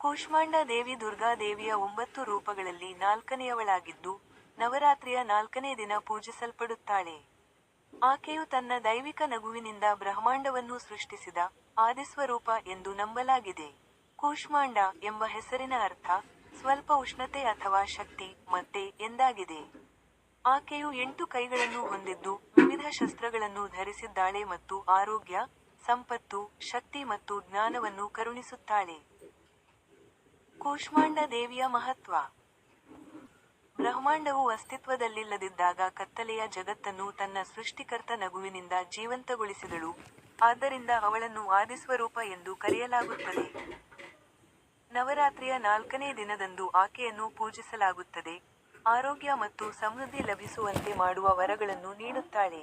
ಕೂಷ್ಮಾಂಡ ದೇವಿ ದುರ್ಗಾದೇವಿಯ ಒಂಬತ್ತು ರೂಪಗಳಲ್ಲಿ ನಾಲ್ಕನೆಯವಳಾಗಿದ್ದು, ನವರಾತ್ರಿಯ ನಾಲ್ಕನೇ ದಿನ ಪೂಜಿಸಲ್ಪಡುತ್ತಾಳೆ. ಆಕೆಯು ತನ್ನ ದೈವಿಕ ನಗುವಿನಿಂದ ಬ್ರಹ್ಮಾಂಡವನ್ನು ಸೃಷ್ಟಿಸಿದ ಆದಿಸ್ವರೂಪ ಎಂದು ನಂಬಲಾಗಿದೆ. ಕೂಷ್ಮಾಂಡ ಎಂಬ ಹೆಸರಿನ ಅರ್ಥ ಸ್ವಲ್ಪ ಉಷ್ಣತೆ ಅಥವಾ ಶಕ್ತಿ, ಮತ್ತೆ ಎಂದಾಗಿದೆ. ಆಕೆಯು ಎಂಟು ಕೈಗಳನ್ನು ಹೊಂದಿದ್ದು, ವಿವಿಧ ಶಸ್ತ್ರಗಳನ್ನು ಧರಿಸಿದ್ದಾಳೆ ಮತ್ತು ಆರೋಗ್ಯ, ಸಂಪತ್ತು, ಶಕ್ತಿ ಮತ್ತು ಜ್ಞಾನವನ್ನು ಕರುಣಿಸುತ್ತಾಳೆ. ಕೂಷ್ಮಾಂಡ ದೇವಿಯ ಮಹತ್ವ. ಬ್ರಹ್ಮಾಂಡವು ಅಸ್ತಿತ್ವದಲ್ಲಿಲ್ಲದಿದ್ದಾಗ ಕತ್ತಲೆಯ ಜಗತ್ತನ್ನು ತನ್ನ ಸೃಷ್ಟಿಕರ್ತ ನಗುವಿನಿಂದ ಜೀವಂತಗೊಳಿಸಿದಳು. ಆದ್ದರಿಂದ ಅವಳನ್ನು ಆದಿಸ್ವರೂಪ ಎಂದು ಕರೆಯಲಾಗುತ್ತದೆ. ನವರಾತ್ರಿಯ ನಾಲ್ಕನೇ ದಿನದಂದು ಆಕೆಯನ್ನು ಪೂಜಿಸಲಾಗುತ್ತದೆ. ಆರೋಗ್ಯ ಮತ್ತು ಸಮೃದ್ಧಿ ಲಭಿಸುವಂತೆ ಮಾಡುವ ವರಗಳನ್ನು ನೀಡುತ್ತಾಳೆ.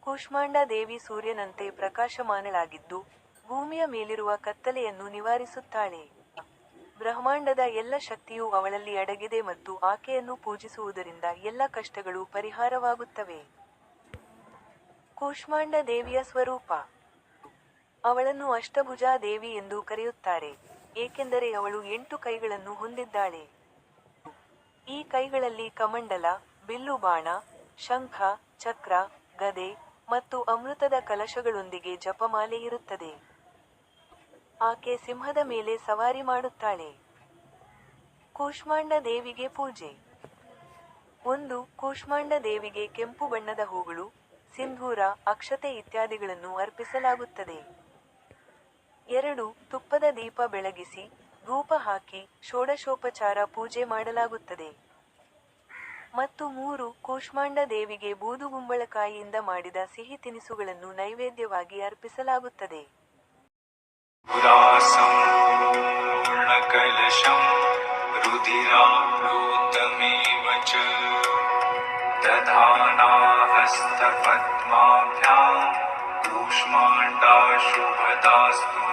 ಕೂಷ್ಮಾಂಡ ದೇವಿ ಸೂರ್ಯನಂತೆ ಪ್ರಕಾಶಮಾನಳಾಗಿದ್ದು ಭೂಮಿಯ ಮೇಲಿರುವ ಕತ್ತಲೆಯನ್ನು ನಿವಾರಿಸುತ್ತಾಳೆ. ಬ್ರಹ್ಮಾಂಡದ ಎಲ್ಲ ಶಕ್ತಿಯು ಅವಳಲ್ಲಿ ಅಡಗಿದೆ ಮತ್ತು ಆಕೆಯನ್ನು ಪೂಜಿಸುವುದರಿಂದ ಎಲ್ಲ ಕಷ್ಟಗಳು ಪರಿಹಾರವಾಗುತ್ತವೆ. ಕೂಷ್ಮಾಂಡ ದೇವಿಯ ಸ್ವರೂಪ. ಅವಳನ್ನು ಅಷ್ಟಭುಜಾ ದೇವಿ ಎಂದು ಕರೆಯುತ್ತಾರೆ, ಏಕೆಂದರೆ ಅವಳು ಎಂಟು ಕೈಗಳನ್ನು ಹೊಂದಿದ್ದಾಳೆ. ಈ ಕೈಗಳಲ್ಲಿ ಕಮಂಡಲ, ಬಿಲ್ಲು ಬಾಣ, ಶಂಖ, ಚಕ್ರ, ಗದೆ ಮತ್ತು ಅಮೃತದ ಕಲಶಗಳೊಂದಿಗೆ ಜಪಮಾಲೆ ಇರುತ್ತದೆ. ಆಕೆ ಸಿಂಹದ ಮೇಲೆ ಸವಾರಿ ಮಾಡುತ್ತಾಳೆ. ಕೂಷ್ಮಾಂಡ ದೇವಿಗೆ ಪೂಜೆ. ಒಂದು ಕೂಷ್ಮಾಂಡ ದೇವಿಗೆ ಕೆಂಪು ಬಣ್ಣದ ಹೂಗಳು, ಸಿಂಧೂರ, ಅಕ್ಷತೆ ಇತ್ಯಾದಿಗಳನ್ನು ಅರ್ಪಿಸಲಾಗುತ್ತದೆ. ಎರಡು, ತುಪ್ಪದ ದೀಪ ಬೆಳಗಿಸಿ ಧೂಪ ಹಾಕಿ ಷೋಡಶೋಪಚಾರ ಪೂಜೆ ಮಾಡಲಾಗುತ್ತದೆ. ಮತ್ತು ಮೂರು, ಕೂಷ್ಮಾಂಡ ದೇವಿಗೆ ಬೂದುಗುಂಬಳಕಾಯಿಯಿಂದ ಮಾಡಿದ ಸಿಹಿ ತಿನಿಸುಗಳನ್ನು ನೈವೇದ್ಯವಾಗಿ ಅರ್ಪಿಸಲಾಗುತ್ತದೆ. पुरासम्पूर्णकलशं रुधिरा च दधानाहस्तपद्माभ्यां कूष्माण्डाशुभदास्तु।